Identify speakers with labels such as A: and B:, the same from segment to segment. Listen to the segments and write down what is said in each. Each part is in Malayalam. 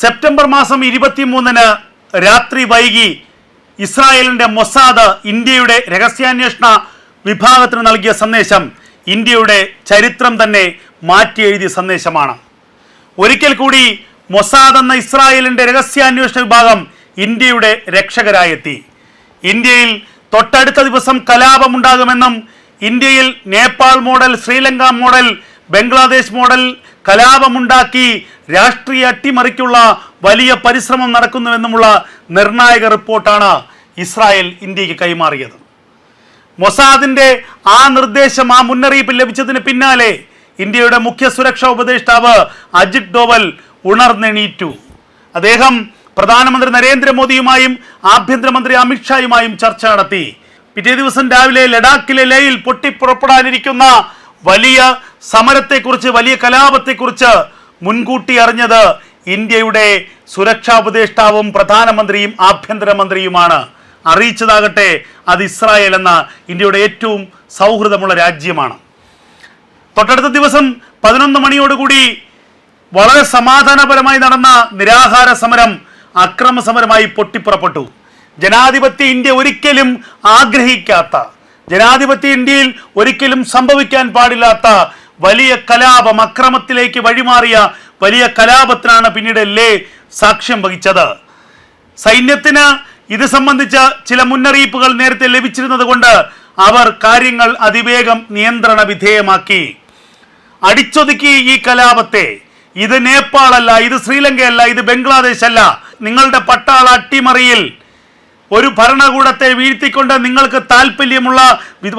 A: സെപ്റ്റംബർ മാസം ഇരുപത്തിമൂന്നിന് രാത്രി വൈകി ഇസ്രായേലിന്റെ മൊസാദ് ഇന്ത്യയുടെ രഹസ്യാന്വേഷണ വിഭാഗത്തിന് നൽകിയ സന്ദേശം ഇന്ത്യയുടെ ചരിത്രം തന്നെ മാറ്റി എഴുതിയ സന്ദേശമാണ്. ഒരിക്കൽ കൂടി മൊസാദ് എന്ന ഇസ്രായേലിന്റെ രഹസ്യാന്വേഷണ വിഭാഗം ഇന്ത്യയുടെ രക്ഷകരായെത്തി. ഇന്ത്യയിൽ തൊട്ടടുത്ത ദിവസം കലാപമുണ്ടാകുമെന്നും ഇന്ത്യയിൽ Nepal model Sri Lanka model Bangladesh model കലാപമുണ്ടാക്കി രാഷ്ട്രീയ അട്ടിമറിക്കുള്ള വലിയ പരിശ്രമം നടക്കുന്നുവെന്നുമുള്ള നിർണായക റിപ്പോർട്ടാണ് ഇസ്രായേൽ ഇന്ത്യയ്ക്ക് കൈമാറിയത്. മൊസാദിന്റെ ആ നിർദ്ദേശം ആ മുന്നറിയിപ്പ് ലഭിച്ചതിന് പിന്നാലെ ഇന്ത്യയുടെ മുഖ്യ സുരക്ഷാ ഉപദേഷ്ടാവ് അജിത് ഡോവൽ ഉണർന്നെണീറ്റു. അദ്ദേഹം പ്രധാനമന്ത്രി നരേന്ദ്രമോദിയുമായും ആഭ്യന്തരമന്ത്രി അമിത്ഷായുമായും ചർച്ച നടത്തി. പിറ്റേ ദിവസം രാവിലെ ലഡാക്കിലെ ലേയിൽ പൊട്ടിപ്പുറപ്പെടാനിരിക്കുന്ന വലിയ സമരത്തെക്കുറിച്ച് വലിയ കലാപത്തെക്കുറിച്ച് മുൻകൂട്ടി അറിഞ്ഞത് ഇന്ത്യയുടെ സുരക്ഷാ ഉപദേഷ്ടാവും പ്രധാനമന്ത്രിയും ആഭ്യന്തരമന്ത്രിയുമാണ്. അറിയിച്ചതാകട്ടെ അത് ഇസ്രായേൽ എന്ന ഇന്ത്യയുടെ ഏറ്റവും സൗഹൃദമുള്ള രാജ്യമാണ്. തൊട്ടടുത്ത ദിവസം പതിനൊന്ന് മണിയോടുകൂടി വളരെ സമാധാനപരമായി നടന്ന നിരാഹാര സമരം അക്രമ സമരമായി പൊട്ടിപ്പുറപ്പെട്ടു. ജനാധിപത്യ ഇന്ത്യ ഒരിക്കലും ആഗ്രഹിക്കാത്ത ജനാധിപത്യ ഇന്ത്യയിൽ ഒരിക്കലും സംഭവിക്കാൻ പാടില്ലാത്ത വലിയ കലാപം അക്രമത്തിലേക്ക് വഴിമാറിയ വലിയ കലാപത്തിനാണ് പിന്നീട് ലേ സാക്ഷ്യം വഹിച്ചത്. സൈന്യത്തിന് ഇത് സംബന്ധിച്ച ചില മുന്നറിയിപ്പുകൾ നേരത്തെ ലഭിച്ചിരുന്നത് കൊണ്ട് അവർ കാര്യങ്ങൾ അതിവേഗം നിയന്ത്രണ വിധേയമാക്കി. അടിച്ചൊതുക്കി ഈ കലാപത്തെ. ഇത് നേപ്പാളല്ല ഇത് ശ്രീലങ്കയല്ല ഇത് ബംഗ്ലാദേശ് അല്ല നിങ്ങളുടെ പട്ടാള അട്ടിമറിയിൽ ഒരു ഭരണകൂടത്തെ വീഴ്ത്തിക്കൊണ്ട് നിങ്ങൾക്ക് താല്പര്യമുള്ള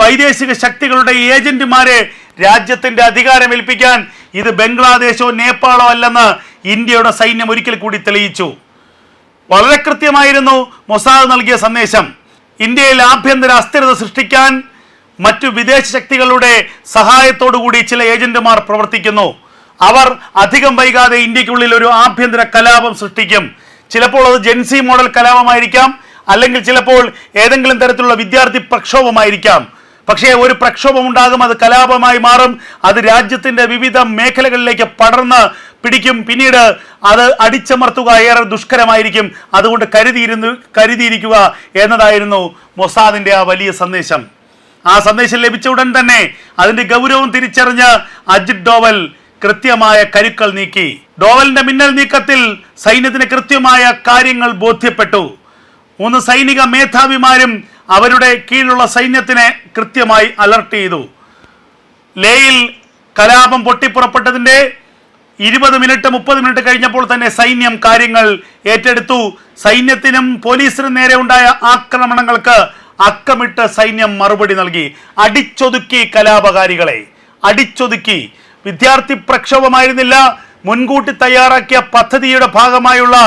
A: വൈദേശിക ശക്തികളുടെ ഏജന്റുമാരെ രാജ്യത്തിന്റെ അധികാരം ഏൽപ്പിക്കാൻ ഇത് ബംഗ്ലാദേശോ നേപ്പാളോ അല്ലെന്ന് ഇന്ത്യയുടെ സൈന്യം ഒരിക്കൽ കൂടി തെളിയിച്ചു. വളരെ കൃത്യമായിരുന്നു മൊസാദ് നൽകിയ സന്ദേശം. ഇന്ത്യയിൽ ആഭ്യന്തര അസ്ഥിരത സൃഷ്ടിക്കാൻ മറ്റു വിദേശ ശക്തികളുടെ സഹായത്തോടുകൂടി ചില ഏജന്റുമാർ പ്രവർത്തിക്കുന്നു. അവർ അധികം വൈകാതെ ഇന്ത്യക്കുള്ളിൽ ഒരു ആഭ്യന്തര കലാപം സൃഷ്ടിക്കും. ചിലപ്പോൾ അത് ജെൻസി മോഡൽ കലാപമായിരിക്കാം അല്ലെങ്കിൽ ചിലപ്പോൾ ഏതെങ്കിലും തരത്തിലുള്ള വിദ്യാർത്ഥി പ്രക്ഷോഭമായിരിക്കാം. പക്ഷേ ഒരു പ്രക്ഷോഭം ഉണ്ടാകും അത് കലാപമായി മാറും അത് രാജ്യത്തിന്റെ വിവിധ മേഖലകളിലേക്ക് പടർന്ന് പിടിക്കും. പിന്നീട് അത് അടിച്ചമർത്തുക ഏറെ ദുഷ്കരമായിരിക്കും. അതുകൊണ്ട് കരുതിയിരുന്നു കരുതിയിരിക്കുക എന്നതായിരുന്നു മൊസാദിന്റെ ആ വലിയ സന്ദേശം. ആ സന്ദേശം ലഭിച്ച ഉടൻ തന്നെ അതിന്റെ ഗൗരവം തിരിച്ചറിഞ്ഞ് അജിത് ഡോവൽ കൃത്യമായ കരുക്കൾ നീക്കി. ഡോവലിന്റെ മിന്നൽ നീക്കത്തിൽ സൈന്യത്തിന് കൃത്യമായ കാര്യങ്ങൾ ബോധ്യപ്പെട്ടു. മൂന്ന് സൈനിക മേധാവിമാരും അവരുടെ കീഴിലുള്ള സൈന്യത്തിനെ കൃത്യമായി അലർട്ട് ചെയ്തു. ലേയിൽ കലാപം പൊട്ടിപ്പുറപ്പെട്ടതിന്റെ ഇരുപത് മിനിറ്റ് മുപ്പത് മിനിറ്റ് കഴിഞ്ഞപ്പോൾ തന്നെ സൈന്യം കാര്യങ്ങൾ ഏറ്റെടുത്തു. സൈന്യത്തിനും പോലീസിനും നേരെ ഉണ്ടായ ആക്രമണങ്ങൾക്ക് അക്കമിട്ട് സൈന്യം മറുപടി നൽകി. അടിച്ചൊതുക്കി കലാപകാരികളെ. അടിച്ചൊതുക്കി. വിദ്യാർത്ഥി പ്രക്ഷോഭമായിരുന്നില്ല. മുൻകൂട്ടി തയ്യാറാക്കിയ പദ്ധതിയുടെ ഭാഗമായുള്ള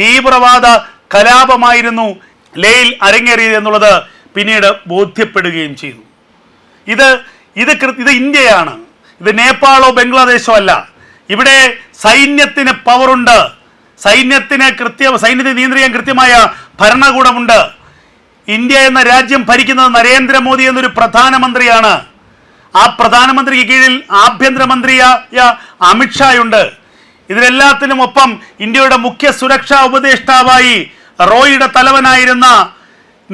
A: തീവ്രവാദ കലാപമായിരുന്നു ലേയിൽ അരങ്ങേറിയത് എന്നുള്ളത് പിന്നീട് ബോധ്യപ്പെടുകയും ചെയ്തു. ഇത് ഇത് ഇത് ഇന്ത്യയാണ്. ഇത് നേപ്പാളോ ബംഗ്ലാദേശോ അല്ല. ഇവിടെ സൈന്യത്തിന് പവറുണ്ട്. സൈന്യത്തിന് കൃത്യ സൈന്യത്തെ നിയന്ത്രിക്കാൻ കൃത്യമായ ഭരണകൂടമുണ്ട്. ഇന്ത്യ എന്ന രാജ്യം ഭരിക്കുന്നത് നരേന്ദ്രമോദി എന്നൊരു പ്രധാനമന്ത്രിയാണ്. ആ പ്രധാനമന്ത്രിക്ക് കീഴിൽ ആഭ്യന്തരമന്ത്രിയായ അമിത്ഷായുണ്ട് ഇതിനെല്ലാത്തിനും ഒപ്പം ഇന്ത്യയുടെ മുഖ്യ സുരക്ഷാ ഉപദേഷ്ടാവായി റോയിയുടെ തലവനായിരുന്ന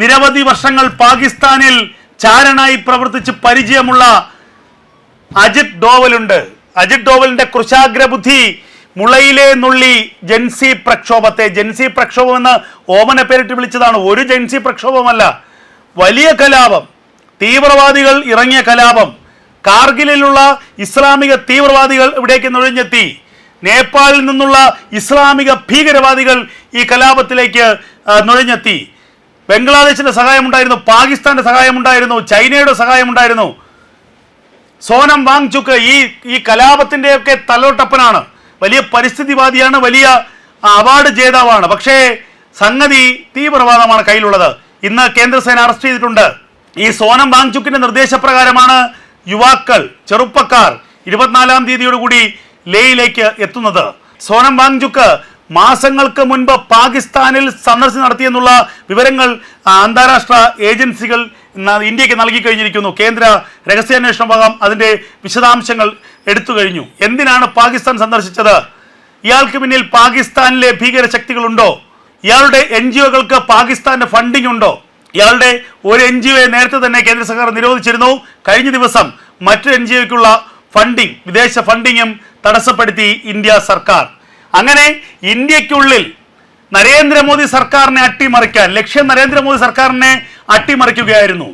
A: നിരവധി വർഷങ്ങൾ പാകിസ്ഥാനിൽ ചാരനായി പ്രവർത്തിച്ച് പരിചയമുള്ള അജിത് ഡോവലുണ്ട്. അജിത് ഡോവലിന്റെ കൃശാഗ്ര ബുദ്ധി മുളയിലെ നുള്ളി ജൻസി പ്രക്ഷോഭത്തെ. ജൻസി പ്രക്ഷോഭം എന്ന് ഓമനെ പേരിട്ട് വിളിച്ചതാണ്. ഒരു ജൻസി പ്രക്ഷോഭമല്ല വലിയ കലാപം. തീവ്രവാദികൾ ഇറങ്ങിയ കലാപം. കാർഗിലിലുള്ള ഇസ്ലാമിക തീവ്രവാദികൾ ഇവിടേക്ക് നുഴഞ്ഞെത്തി. നേപ്പാളിൽ നിന്നുള്ള ഇസ്ലാമിക ഭീകരവാദികൾ ഈ കലാപത്തിലേക്ക് നുഴഞ്ഞെത്തി. ബംഗ്ലാദേശിന്റെ സഹായമുണ്ടായിരുന്നു പാകിസ്ഥാന്റെ സഹായമുണ്ടായിരുന്നു ചൈനയുടെ സഹായമുണ്ടായിരുന്നു. സോനം വാങ്ചുക്ക് ഈ ഈ കലാപത്തിന്റെയൊക്കെ തലോട്ടപ്പനാണ്. വലിയ പരിസ്ഥിതിവാദിയാണ് വലിയ അവാർഡ് ജേതാവാണ്. പക്ഷേ സംഗതി തീവ്രവാദമാണ് കയ്യിലുള്ളത്. ഇന്ന് കേന്ദ്രസേന അറസ്റ്റ് ചെയ്തിട്ടുണ്ട്. ഈ സോനം വാങ്ചുക്കിന്റെ നിർദ്ദേശപ്രകാരമാണ് യുവാക്കൾ ചെറുപ്പക്കാർ ഇരുപത്തിനാലാം തീയതിയോടുകൂടി ലേയിലേക്ക് എത്തുന്നത്. സോനം വാങ്ചുക്ക് മാസങ്ങൾക്ക് മുൻപ് പാകിസ്ഥാനിൽ സന്ദർശനം നടത്തിയെന്നുള്ള വിവരങ്ങൾ അന്താരാഷ്ട്ര ഏജൻസികൾ ഇന്ത്യയ്ക്ക് നൽകി കഴിഞ്ഞിരിക്കുന്നു കേന്ദ്ര രഹസ്യാന്വേഷണ വിഭാഗം അതിന്റെ വിശദാംശങ്ങൾ എടുത്തു കഴിഞ്ഞു. എന്തിനാണ് പാകിസ്ഥാൻ സന്ദർശിച്ചത്? ഇയാൾക്ക് പിന്നിൽ പാകിസ്ഥാനിലെ ഭീകര ശക്തികളുണ്ടോ? ഇയാളുടെ എൻ ജി ഒകൾക്ക് പാകിസ്ഥാന്റെ ഫണ്ടിംഗ് ഉണ്ടോ? ഇയാളുടെ ഒരു എൻ ജി ഒയെ നേരത്തെ തന്നെ കേന്ദ്ര സർക്കാർ നിരോധിച്ചിരുന്നു. കഴിഞ്ഞ ദിവസം മറ്റൊരു എൻ ജി ഒക്കുള്ള ഫണ്ടിംഗ് വിദേശ ഫണ്ടിങ്ങും തടസ്സപ്പെടുത്തി ഇന്ത്യ സർക്കാർ. അങ്ങനെ ഇന്ത്യക്കുള്ളിൽ നരേന്ദ്രമോദി സർക്കാരിനെ അട്ടിമറിക്കാൻ ലക്ഷ്യം നരേന്ദ്രമോദി സർക്കാരിനെ അട്ടിമറിക്കുകയായിരുന്നു.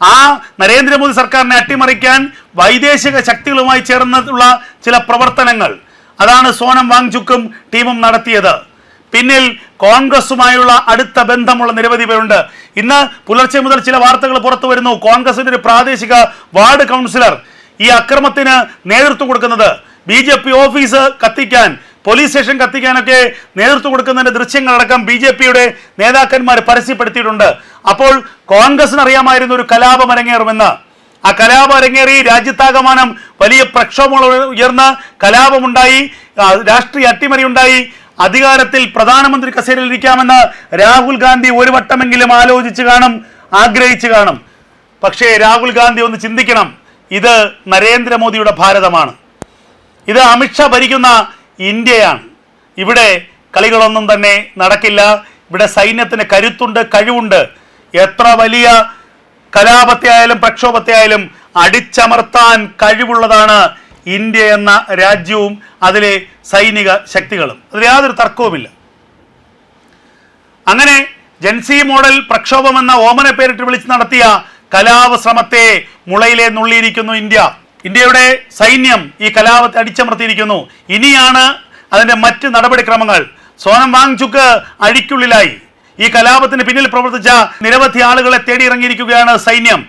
A: ആ നരേന്ദ്രമോദി സർക്കാരിനെ അട്ടിമറിക്കാൻ വൈദേശിക ശക്തികളുമായി ചേർന്നുള്ള ചില പ്രവർത്തനങ്ങൾ. അതാണ് സോനം വാങ്ചുക്കും ടീമും നടത്തിയത്. പിന്നിൽ കോൺഗ്രസുമായുള്ള അടുത്ത ബന്ധമുള്ള നിരവധി പേരുണ്ട്. ഇന്ന് പുലർച്ചെ മുതൽ ചില വാർത്തകൾ പുറത്തു വരുന്നു. കോൺഗ്രസിന്റെ ഒരു പ്രാദേശിക വാർഡ് കൗൺസിലർ ഈ അക്രമത്തിന് നേതൃത്വം കൊടുക്കുന്നത്. ബി ഓഫീസ് കത്തിക്കാൻ പോലീസ് സ്റ്റേഷൻ കത്തിക്കാനൊക്കെ നേതൃത്വം കൊടുക്കുന്നതിന്റെ ദൃശ്യങ്ങളടക്കം ബി ജെ പിയുടെ നേതാക്കന്മാർ പരസ്യപ്പെടുത്തിയിട്ടുണ്ട്. അപ്പോൾ കോൺഗ്രസിന് അറിയാമായിരുന്നു ഒരു കലാപം അരങ്ങേറുമെന്ന്. ആ കലാപം അരങ്ങേറി രാജ്യത്താകമാനം വലിയ പ്രക്ഷോഭങ്ങൾ ഉയർന്ന് കലാപമുണ്ടായി. രാഷ്ട്രീയ അട്ടിമറി ഉണ്ടായി അധികാരത്തിൽ പ്രധാനമന്ത്രി കസേരയിൽ ഇരിക്കാമെന്ന് രാഹുൽ ഗാന്ധി ഒരു വട്ടമെങ്കിലും ആലോചിച്ച് കാണും ആഗ്രഹിച്ചു കാണും. പക്ഷേ രാഹുൽ ഗാന്ധി ഒന്ന് ചിന്തിക്കണം. ഇത് നരേന്ദ്രമോദിയുടെ ഭാരതമാണ്. ഇത് അമിത്ഷാ ഭരിക്കുന്ന ഇന്ത്യയാണ്. ഇവിടെ കളികളൊന്നും തന്നെ നടക്കില്ല. ഇവിടെ സൈന്യത്തിന് കരുത്തുണ്ട് കഴിവുണ്ട്. എത്ര വലിയ കലാപത്തെ ആയാലും പ്രക്ഷോഭത്തെ ആയാലും അടിച്ചമർത്താൻ കഴിവുള്ളതാണ് ഇന്ത്യ എന്ന രാജ്യവും അതിലെ സൈനിക ശക്തികളും. അതിൽ യാതൊരു തർക്കവുമില്ല. അങ്ങനെ ജൻസി മോഡൽ പ്രക്ഷോഭം എന്ന ഓമന പേരിട്ട് വിളിച്ച് നടത്തിയ കലാപശ്രമത്തെ മുളയിലെ നുള്ളിയിരിക്കുന്നു ഇന്ത്യ. ഇന്ത്യയുടെ സൈന്യം ഈ കലാപത്തെ അടിച്ചമർത്തിയിരിക്കുന്നു. ഇനിയാണ് അതിന്റെ മറ്റ് നടപടിക്രമങ്ങൾ. സോനം വാങ്ചുക്ക് അഴിക്കുള്ളിലായി ഈ കലാപത്തിന് പിന്നിൽ പ്രവർത്തിച്ച നിരവധി ആളുകളെ തേടിയിറങ്ങിയിരിക്കുകയാണ് സൈന്യം.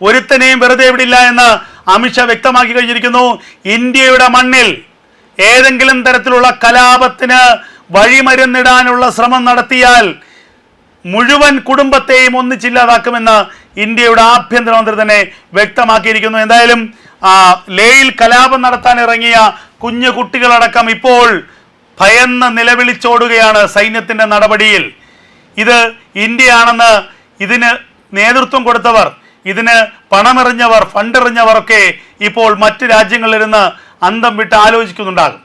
A: ഒരുത്തനെയും വെറുതെ വിടില്ല എന്ന് അമിത്ഷാ വ്യക്തമാക്കി കഴിഞ്ഞിരിക്കുന്നു. ഇന്ത്യയുടെ മണ്ണിൽ ഏതെങ്കിലും തരത്തിലുള്ള കലാപത്തിന് വഴിമരുന്നിടാനുള്ള ശ്രമം നടത്തിയാൽ മുഴുവൻ കുടുംബത്തെയും ഒന്നിച്ചില്ലാതാക്കുമെന്ന് ഇന്ത്യയുടെ ആഭ്യന്തരമന്ത്രി തന്നെ വ്യക്തമാക്കിയിരിക്കുന്നു. എന്തായാലും ലേയിൽ കലാപം നടത്താൻ ഇറങ്ങിയ കുഞ്ഞു കുട്ടികളടക്കം ഇപ്പോൾ ഭയന്ന് നിലവിളിച്ചോടുകയാണ് സൈന്യത്തിന്റെ നടപടിയിൽ. ഇത് ഇന്ത്യയാണെന്ന് ഇതിന് നേതൃത്വം കൊടുത്തവർ ഇതിന് പണമെറിഞ്ഞവർ ഫണ്ടെറിഞ്ഞവർ ഒക്കെ ഇപ്പോൾ മറ്റ് നിന്ന് അന്തം വിട്ട് ആലോചിക്കുന്നുണ്ടാകും.